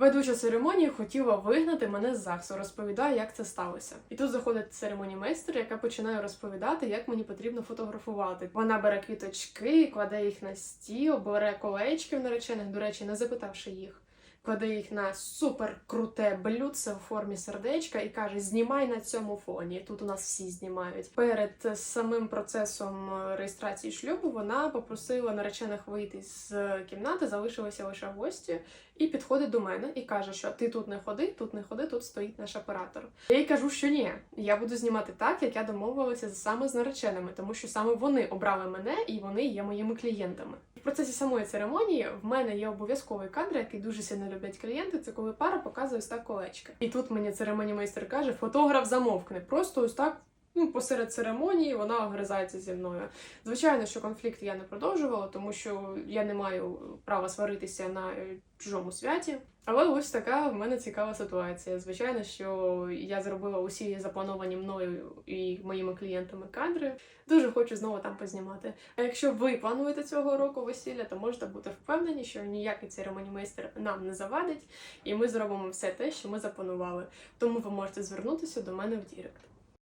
Ведуча церемонії хотіла вигнати мене з ЗАГСу, розповідає, як це сталося. І тут заходить церемонімейстер, яка починає розповідати, як мені потрібно фотографувати. Вона бере квіточки, кладе їх на стіл, бере колечки в наречених, до речі, не запитавши їх. Кладе їх на супер круте блюдце в формі сердечка і каже: знімай на цьому фоні. Тут у нас всі знімають. Перед самим процесом е, реєстрації шлюбу вона попросила наречених вийти з кімнати, залишилися лише гості, і підходить до мене і каже, що ти тут не ходи, тут не ходи, тут стоїть наш оператор. Я їй кажу, що ні, я буду знімати так, як я домовилася саме з нареченими, тому що саме вони обрали мене і вони є моїми клієнтами. В процесі самої церемонії в мене є обов'язковий кадр, який дуже сильно люблять клієнти. Це коли пара показує ось так колечки. І тут мені церемонімейстер каже: фотограф замовкне. Просто ось так. Ну, посеред церемонії вона огризається зі мною. Звичайно, що конфлікт я не продовжувала, тому що я не маю права сваритися на е, чужому святі. Але ось така в мене цікава ситуація. Звичайно, що я зробила усі заплановані мною і моїми клієнтами кадри. Дуже хочу знову там познімати. А якщо ви плануєте цього року весілля, то можете бути впевнені, що ніякий церемонімейстер нам не завадить, і ми зробимо все те, що ми запланували. Тому ви можете звернутися до мене в Дірект.